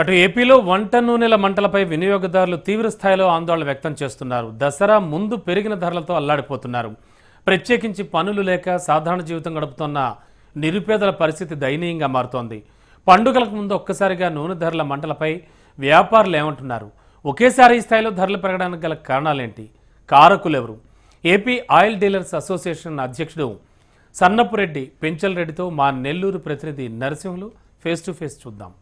అటు ఏపీలో వంట నూనెల మంటలపై వినియోగదారులు తీవ్ర స్థాయిలో ఆందోళన వ్యక్తం చేస్తున్నారు. దసరా ముందు పెరిగిన ధరలతో అల్లాడిపోతున్నారు. ప్రత్యేకించి పనులు లేక సాధారణ జీవితం గడుపుతున్న నిరుపేదల పరిస్థితి దయనీయంగా మారుతోంది. పండుగలకు ముందు ఒక్కసారిగా నూనె ధరల మంటలపై వ్యాపారులు ఏమంటున్నారు? ఒకేసారి ఈ స్థాయిలో ధరలు పెరగడానికి గల కారణాలేంటి? కారకులెవరు? ఏపీ ఆయిల్ డీలర్స్ అసోసియేషన్ అధ్యక్షుడు సన్నపురెడ్డి పెంచల్ రెడ్డితో మా నెల్లూరు ప్రతినిధి నరసింహులు ఫేస్ టు ఫేస్ చూద్దాం.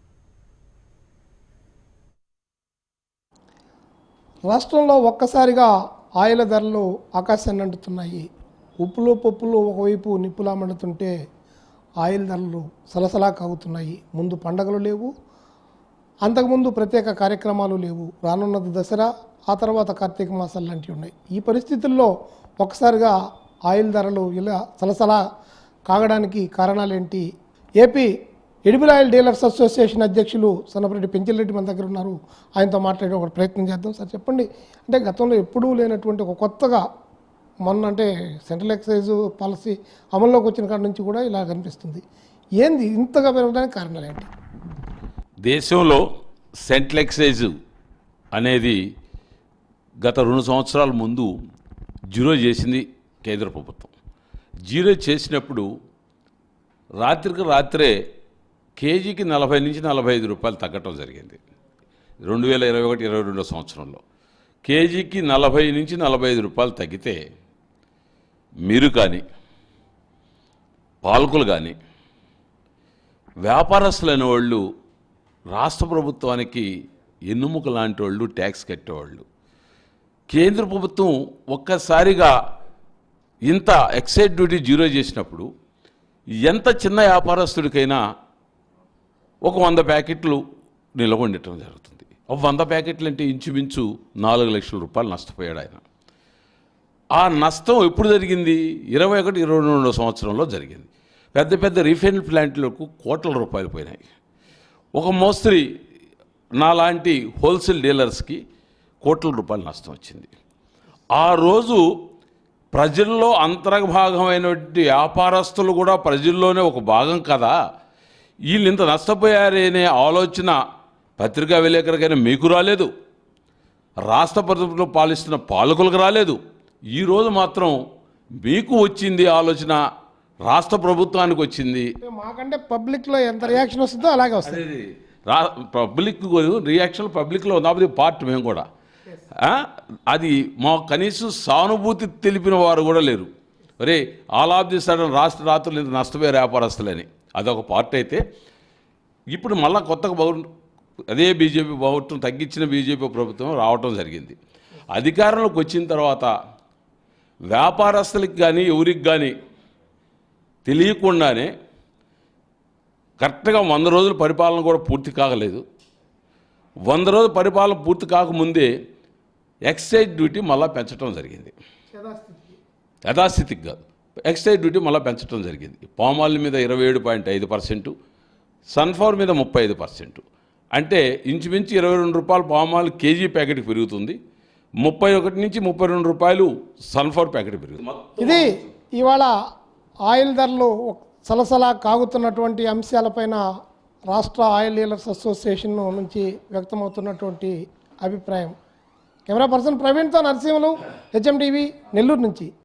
రాష్ట్రంలో ఒక్కసారిగా ఆయిల ధరలు ఆకాశాన్ని అంటుతున్నాయి. ఉప్పులు పప్పులు ఒకవైపు నిప్పులా మండుతుంటే ఆయిల్ ధరలు సలసలా కాగుతున్నాయి. ముందు పండగలు లేవు. అంతకుముందు ప్రత్యేక కార్యక్రమాలు లేవు. రానున్నది దసరా ఆ తర్వాత కార్తీక మాసాలు లాంటివి ఉన్నాయి. ఈ పరిస్థితుల్లో ఒక్కసారిగా ఆయిల్ ధరలు ఇలా సలసలా కాగడానికి కారణాలేంటి? AP edible oil dealers association అధ్యక్షులు సన్నపరెడ్డి పెంచిరెడ్డి మన దగ్గర ఉన్నారు. ఆయనతో మాట్లాడే ఒక ప్రయత్నం చేద్దాం సార్. చెప్పండి. అంటే గతంలో ఎప్పుడూ లేనటువంటి ఒక కొత్తగా మొన్న అంటే సెంట్రల్ ఎక్సైజ్ పాలసీ అమల్లోకి వచ్చిన కాడ నుంచి కూడా ఇలా కనిపిస్తుంది. ఏంది ఇంతగా పెరగడానికి కారణాలు ఏంటి? దేశంలో సెంట్రల్ ఎక్సైజ్ అనేది గత రెండు సంవత్సరాల ముందు జీరో చేసింది కేంద్ర ప్రభుత్వం. జీరో చేసినప్పుడు రాత్రికి రాత్రే కేజీకి నలభై నుంచి నలభై ఐదు రూపాయలు తగ్గటం జరిగింది. రెండు వేల ఇరవై ఒకటి ఇరవై రెండో సంవత్సరంలో. కేజీకి నలభై నుంచి నలభై ఐదు రూపాయలు తగ్గితే మీరు కానీ పాలకులు కానీ వ్యాపారస్తులైన వాళ్ళు రాష్ట్ర ప్రభుత్వానికి ఎన్నుముక లాంటి వాళ్ళు ట్యాక్స్ కట్టేవాళ్ళు. కేంద్ర ప్రభుత్వం ఒక్కసారిగా ఇంత ఎక్సైజ్ డ్యూటీ జీరో చేసినప్పుడు ఎంత చిన్న వ్యాపారస్తుడికైనా ఒక వంద ప్యాకెట్లు నిల్వ ఉండటం జరుగుతుంది. ఒక వంద ప్యాకెట్లు అంటే ఇంచుమించు నాలుగు లక్షల రూపాయలు నష్టపోయాడు ఆయన. ఆ నష్టం ఎప్పుడు జరిగింది? ఇరవై ఒకటి ఇరవై రెండో సంవత్సరంలో జరిగింది. పెద్ద పెద్ద రీఫైన్ ప్లాంట్లకు కోట్ల రూపాయలు పోయినాయి. ఒక మోస్తరి నాలాంటి హోల్సేల్ డీలర్స్కి కోట్ల రూపాయలు నష్టం వచ్చింది. ఆ రోజు ప్రజల్లో అంతర్భాగమైనటువంటి వ్యాపారస్తులు కూడా ప్రజల్లోనే ఒక భాగం కదా? వీళ్ళు ఇంత నష్టపోయారే అనే ఆలోచన పత్రికా విలేకరికైనా మీకు రాలేదు. రాష్ట్ర ప్రభుత్వం పాలిస్తున్న పాలకులకు రాలేదు. ఈరోజు మాత్రం మీకు వచ్చింది ఆలోచన రాష్ట్ర ప్రభుత్వానికి వచ్చింది. మాకంటే పబ్లిక్లో ఎంత రియాక్షన్ వస్తుందో అలాగే వస్తుంది. రా పబ్లిక్ రియాక్షన్ పబ్లిక్లో ఉన్నది పార్ట్ మేము కూడా? అది మా కనీసం సానుభూతి తెలిపిన వారు కూడా లేరు. ఒరే ఆల్ ఆఫ్ ది సడన్ రాష్ట్ర రాత్రులు ఇంత నష్టపోయారు వ్యాపారస్తులని. అదొక పార్ట్ అయితే. ఇప్పుడు మళ్ళా కొత్తగా బౌ- అదే బీజేపీ ప్రభుత్వం తగ్గించిన బీజేపీ ప్రభుత్వం రావటం జరిగింది. అధికారంలోకి వచ్చిన తర్వాత వ్యాపారస్తులకి కానీ ఎవరికి కానీ తెలియకుండానే కరెక్ట్గా వంద రోజుల పరిపాలన కూడా పూర్తి కాగలేదు. వంద రోజుల పరిపాలన పూర్తి కాకముందే ఎక్సైజ్ డ్యూటీ మళ్ళీ పెంచడం జరిగింది. యథాస్థితికి కాదు. ఎక్సైజ్ డ్యూటీ మళ్ళీ పెంచడం జరిగింది. పామాయిల్ మీద ఇరవై ఏడు పాయింట్ ఐదు పర్సెంటు సన్ఫ్లవర్ మీద ముప్పై ఐదు పర్సెంటు. అంటే ఇంచుమించు ఇరవై రెండు రూపాయలు పామాయిల్ కేజీ ప్యాకెట్ పెరుగుతుంది. ముప్పై ఒకటి నుంచి ముప్పై రెండు రూపాయలు సన్ఫ్లవర్ ప్యాకెట్ పెరుగుతుంది. ఇది ఇవాళ ఆయిల్ ధరలు సలసలా కాగుతున్నటువంటి అంశాలపైన రాష్ట్ర ఆయిల్ డీలర్స్ అసోసియేషన్ నుంచి వ్యక్తమవుతున్నటువంటి అభిప్రాయం. కెమెరా పర్సన్ ప్రవీణ్తో నరసింహలు హెచ్ఎం టీవీ నెల్లూరు నుంచి.